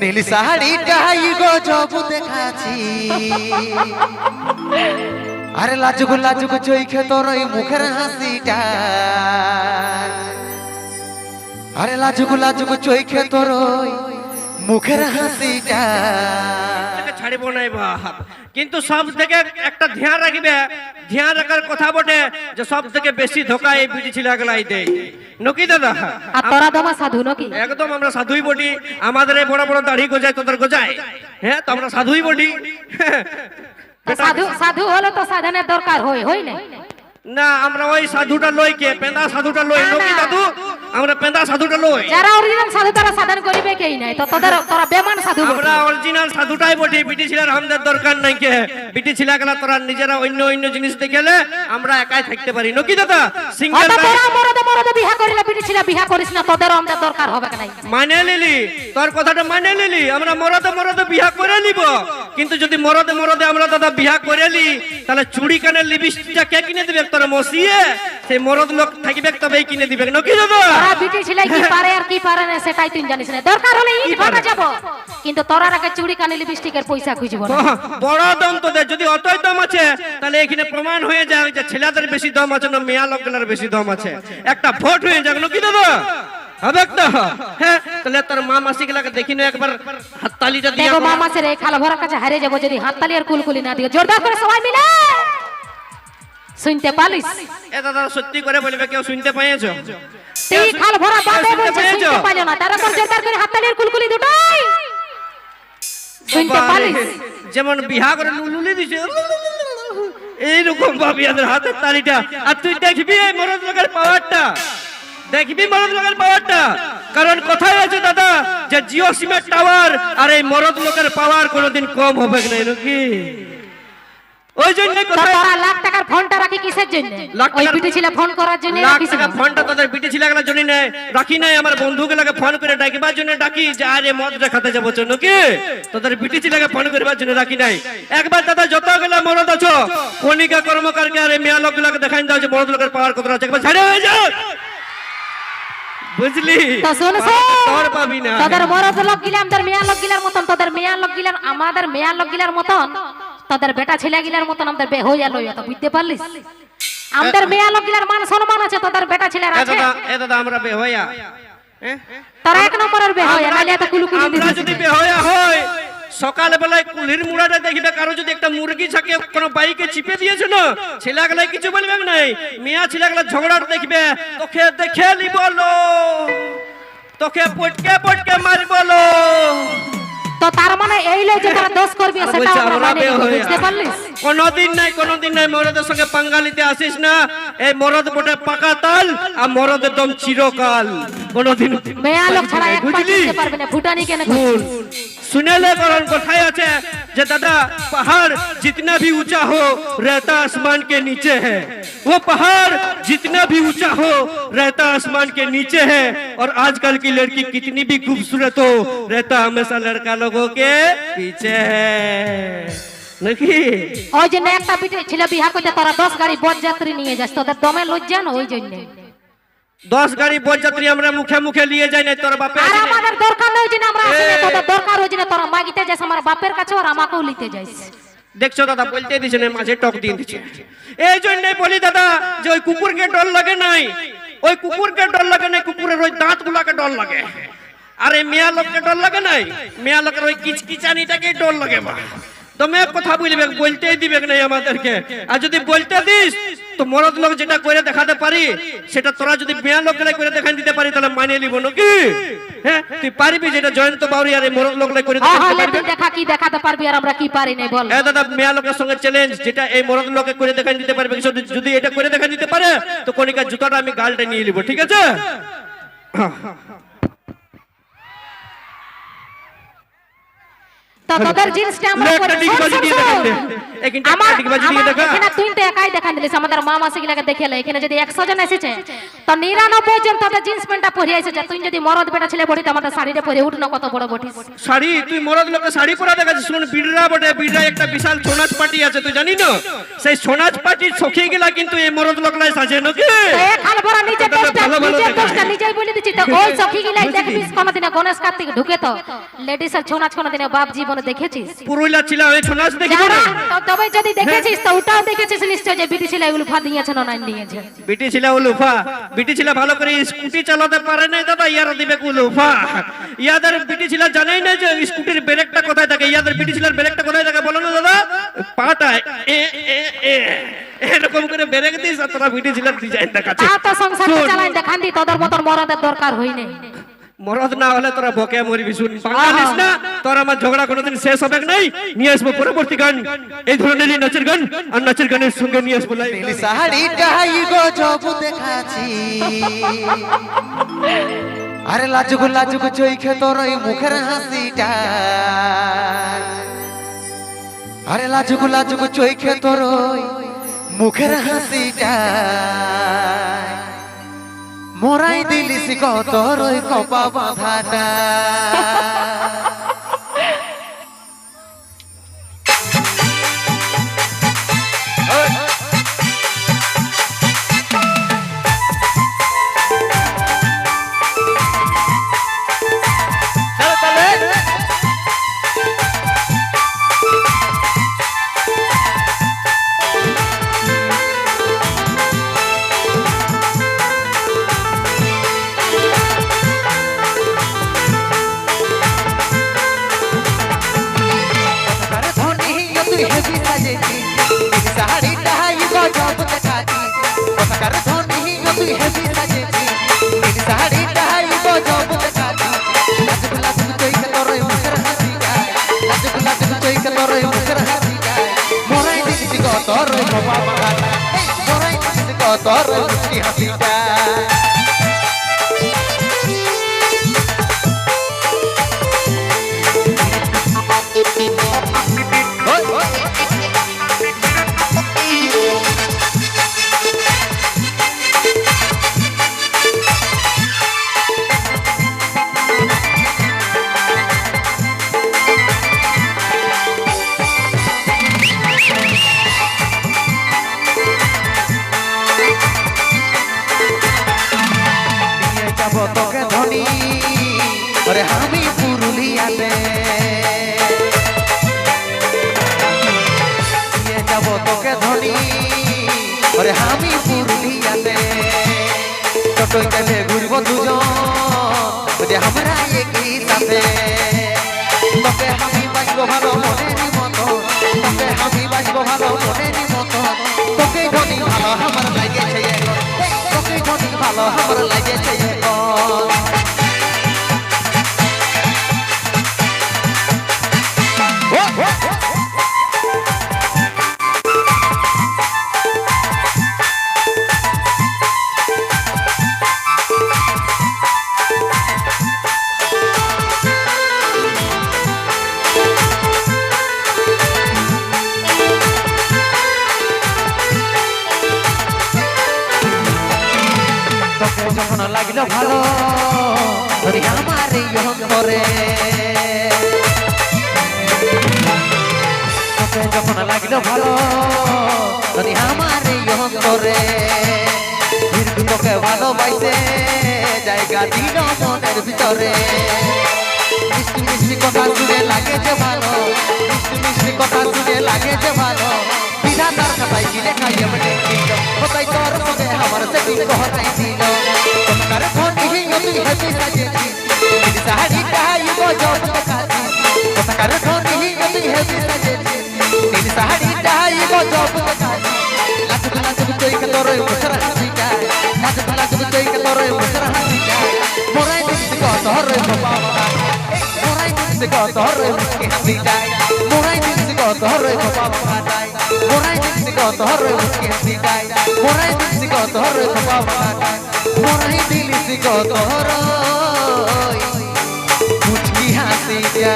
নীল শাড়িটাই গজব দেখাছি আরে লাজুক লাজুক চৈখে তোর ওই মুখের হাসিটা। আরে লাজুক লাজুক চৈখে তোর ওই মুখের হাসিটা। ছাড়িব নাই বাপ। কিন্তু সব থেকে একটা ধ্যান রাখবে ধ্যান রাখার কথা বটে যে সব থেকে বেশি ধোকা এই বিটি ছিলাগুলাই দেয় নকি দাদা? আর তোরা দমা সাধু নাকি? একদম আমরা সাধুই বটি। আমাদের এই বড় বড় দাড়ি গোজায় তোদের গোজায়। হ্যাঁ তো আমরা সাধুই বটি। সাধু সাধু হলে তো সাধনের দরকার হয় হয় না? না আমরা ওই সাধুটা লই কে পেন্দা সাধুটা লই। নকি দাদু? আমরা পেন্দা সাধুটা লই। যারা অরিজিনাল সাধু তারা সাধন করিবে কেই নাই? তো তোদের তোরা বেমান সাধু আমরা অরিজিনাল সাধুটাই বটি। বিটি ছিলার আমাদের দরকার নাই কে। বিটি ছিলা গেলা তোরা নিজেরা অন্য অন্য জিনিস দেখেলে আমরা একাই থাকতে পারি। নকি দাদা? সিঙ্গেল তোরা মরদে মরদে বিহা করিলে বিটি ছিল বিহা করিস না তোদের আমাদের দরকার হবে নাই মানে লিলি তোর কথাটা মানে লিলি। আমরা মরদে মরদে বিয়া করে নিব। কিন্তু যদি মরদে মরদে আমরা দাদা বিহা করে লি তাহলে চুড়ি কানের লিপস্টিকটা কে কিনে দিবে? তোর মসিয়ে? সেই মরদ লোক থাকবে তবেই কিনে দিবে। নাকি দাদা? তোরা বিটি ছিল কি পারে আর কি পারে না সেটাই তুই জানিস না। দরকার হলে ইট ভাঙা যাব। কিন্তু তোরা আগে চুড়ি কানে লিপস্টিকের পয়সা খুঁজব না। বড় দম তো তোদের। যদি অতই দম আছে তাহলে এখানে প্রমাণ হয়ে যায় যে ছেলেদের বেশি দম আছে না মেয়া লোকগুলোর বেশি দম আছে। একটা ভোট হয়ে যাক নাকি দাদা? হবে হ্যাঁ তাহলে তোর মা মাসি গুলাকে দেখি না একবার হাততালিটা দিয়ে দেখো মামা সে খাল ভরা কাছে হারে যাব যদি হাততালি আর কুলকুলি না দিও। জোরদার করে সবাই মিলে। শুনতে পালিস? এ দাদা সত্যি করে বলবে কেউ শুনতে তুই খাল ভরা বাদে শুনতে শুনতে পাইলো না। তারপর জোরদার করে হাততালি আর কুলকুলি দুটোই। শুনতে পালিস? যেমন বিহা করে লুলুলি দিছে। এইরকম ভাবি এদের হাতের তালিটা। আর তুই দেখবি এই মরদ লোকের পাওয়ারটা দেখবি মরদ লোকের পাওয়ারটা কারণ কথাই আছে দাদা যে জিও সিমের টাওয়ার আর এই মরদ লোকের পাওয়ার কোনোদিন কম হবে না নাকি? ওই জন্য লাখ টাকার ফোনটা রাখি কিসের জন্য? ওই টাকার- ছিল ফোন করার জন্য লাখ টাকা ফোনটা তোদের জন্য নেই। রাখি নাই আমার বন্ধুগুলোকে ফোন করে ডাকিবার জন্য ডাকি যে আরে যাব জন্য কি তোদের ছিলাকে ফোন করবার জন্য রাখি নাই। একবার দাদা যতগুলো মরদ আছো কণিকা কর্মকারকে আর মেয়া লোকগুলোকে দেখাই দাও যে মরদ লোকের পাওয়ার কতটা আছে। একবার ছেড়ে হয়ে যাও বুঝলি? তোর পাবি না। তোদের মরদ লোক গিলাম আমাদের মেয়া লোক গিলার মতন তোদের মেয়া লোক গিলার আমাদের মেয়া লোক গিলার মতন তোদের বেটা ছেলে গিলার মতন আমাদের বে হইয়া লইয়া তো বুঝতে পারলিস? আমাদের মেয়া লোক গিলার মান সম্মান আছে তোদের বেটা ছেলের এ আছে। এ দাদা আমরা বে হইয়া। তারা এক নম্বরের বে হইয়া নালে এত কুলুকুলি কুলু আমরা যদি বেহয়া হয় সকাল বেলায় কুলির মুড়াটা দেখবে, কারও যদি একটা মুরগি থাকে, কোনো বাইকে চিপে দিয়েছে না কিছু বলবে নাই। মেয়া ছেলেগুলা ঝগড়াটা দেখবে, তোকে দেখে নি বলো তোকে পটকে পটকে মারি দোষ করবি সেটা আমরা বুঝতে পারলিস? কোনদিন নাই কোনদিন নাই মরদের সঙ্গে পাঙ্গালিতে আসিস না। এই মরদ বটে পাকা তাল আর মরদ একদম চিরকাল। কোনদিন মেয়া লোক ছাড়া এক পা দিতে পারবে না ভুটানি কেন শুনলে করণ কোথায় আছে যে দাদা पहाड़ जितना भी ऊंचा हो रहता आसमान के नीचे है वो पहाड़ जितना भी ऊंचा हो रहता आसमान के नीचे है और आजकल की लड़की कितनी भी खूबसूरत हो रहता हमेशा लड़का लोगों के पीछे है নাকি ওই জন্য একটা পিঠে ছেলে বিহা করতে তারা দশ গাড়ি বর যাত্রী নিয়ে যাস তোদের দমে লজ্জা না ওই জন্য দশ গাড়ি বরযাত্রী আমরা মুখে মুখে নিয়ে যাই না তোর বাপে আর আমাদের দরকার নেই যে আমরা আসি না। তোদের দরকার হয়েছে না তোরা মাগিতে যাস আমার বাপের কাছে আর আমাকেও লিতে যাইস। দেখছ দাদা বলতে দিছে না মাঝে টক দিয়ে দিচ্ছে এই জন্যই বলি দাদা যে ওই কুকুরকে ডর লাগে নাই ওই কুকুরকে ডর লাগে নাই কুকুরের ওই দাঁত গুলাকে ডর লাগে। আরে মেয়া লোককে ডর লাগে নাই? মেয়া লোকের ওই কিচকিচানিটাকে ডর লাগে মা। তুমি এক কথা বলবে বলতেই দিবে নাই আমাদেরকে? আর যদি বলতে দিস তো মরদ লোক যেটা করে দেখাতে পারি সেটা তোরা যদি মেয়া লোকগুলো করে দেখাই দিতে পারি তাহলে মানিয়ে নিব নাকি হ্যাঁ তুই পারবি যেটা জয়ন্ত বাউরি আর এই মরদ লোকগুলো করে হ্যাঁ দেখাতে হ্যাঁ পারবি? তুই দেখা কি দেখাতে পারবি আর আমরা কি পারি নাই বল। এ দাদা মেয়া লোকের সঙ্গে চ্যালেঞ্জ যেটা এই মরদ লোকে করে দেখাই দিতে পারবে যদি- যদি এটা করে দেখাই দিতে পারে তো কণিকার জুতাটা আমি গালটা নিয়ে নিব ঠিক আছে? তোদের জিন্সটা আমরা লে, একটা পরে- ডিগবাজি শোন, দিয়ে শোন, দেখান দে। শোন। এখানটা একটা আমার ডিগবাজি দিয়ে আমার দেখা। এখানে তুই তো একাই দেখান দিলিস আমাদের মা মাসি গুলাকে দেখেলে এখানে যদি একশো জন এসেছে তো নিরানব্বই জন তোদের জিন্স প্যান্টটা পরে এসেছে। তুই যদি মরদ বেটা ছেলে পড়ি তো আমাদের শাড়িটা পরে উঠ কত বড় বটিস। শাড়ি তুই মরদ লোকে শাড়ি পরা দেখাচ্ছিস। শুন বিড়রা বটে বিড়রা একটা বিশাল সোনাজ পার্টি আছে তুই জানি না সেই সোনাজ পার্টির সখী গেলা কিন্তু এই মরদ লোকলাই সাজে নাকি? নিজের দোষটা ভালো ভালো নিজের দেখায়। দোষটা নিজেই বলে দিচ্ছি। তো ওই সখী গিলাই দেখবিস কোনোদিনে গণেশ কার্তিক ঢুকে তো লেডিস আর ছৌ নাচ বাপ জীবনে দেখেছিস? পুরুলিয়া ছিল ওই সোনাজ দেখিব না তো তবে যদি দেখেছিস তো ওটাও দেখেছিস নিশ্চয় যে বিটি ছেলে এগুলো দিয়েছে না নাই দিয়েছে। বিটি ছিল ও বিটি ছিল ভালো করে স্কুটি চালাতে পারে নাই দাদা ইয়ারা দিবে কু ইয়াদের বিটি ছিল জানেই না যে স্কুটির ব্রেকটা কোথায় থাকে ইয়াদের বিটি ছিলার ব্রেকটা কোথায় থাকে বলো না দাদা? পাটা এ এ এ এরকম করে ব্রেক দিস আর তোরা বিটি ছিলার ডিজাইন দেখাচ্ছে তা তো সংসার শোন, চালাই দেখান দি তোদের মতন মরদের দরকার হইনি মরদ না হলে তোরা বকে মরবি শুন। বাঙালিস না তোর আমার ঝগড়া কোনোদিন শেষ হবে নাই। নিয়ে আসব পরবর্তী গান। এই ধরনেরই নাচের গান আর নাচের গানের সঙ্গে নিয়ে আসব live গান। শাড়িটাই গজব দেখাচ্ছি। আরে লাজুক লাজুক চৈখে তোর ওই মুখের হাসিটা। আরে লাজুক লাজুক চৈখে তোর মুখের হাসিটা। মোরাই দিলিস কত রই কপা বাঁধাটা। তোর হাসিটা আমি পুরুলিয়াতে। নিয়ে যাব তোকে ধনী। ওরে, আমি পুরুলিয়াতে। টোটোই কাছে ঘুরবো দুজন। ওরে, আমরা একই সাথে। তোকে আমি বাঁচবো ভালো মনেরই মতো। তোকে আমি বাঁচবো ভালো মনেরই মতো। তোকে ধনী ভালো আমার এখন তোকে ধনী ভালো আমার লাগেছে যখন লাগল ভালো। আমার অন্তরে। যখন লাগল ভালো আমার এই অন্তরে। তোকে ভালোবাসে জায়গা দিল মনের ভিতরে। মিষ্টি মিষ্টি কথা শুনে লাগে যে ভালো, মিষ্টি মিষ্টি কথা শুনে লাগে যে ভালো। বিধাতার খাতায় কোথায় তোর আমার দিল? তোমার ধনী হিঙ্গ তুই হেবি সাজেছি নীল শাড়িটা ইগো জব দেখাছি কোথাকার ধনী হিঙ্গ তুই হেবি সাজেছি নীল শাড়িটা ইগো জব দেখাছি লাজুক লাজুক চৈকে তোর ওই মুখের হাসিটা লাজুক লাজুক চৈকে তোর ওই মুখের হাসিটা মোরাই দিচ্ছি কত রে বাবা মোরাই দিচ্ছি কত রে মুখে হাসিটা মোরাই দিচ্ছি কত রে বাবা মোরাই দিচ্ছি কত রে মুখে হাসিটা মোরাই দিচ্ছি কত রে বাবা মোরাই দিচ্ছি কত রে মুচকি হাসিটা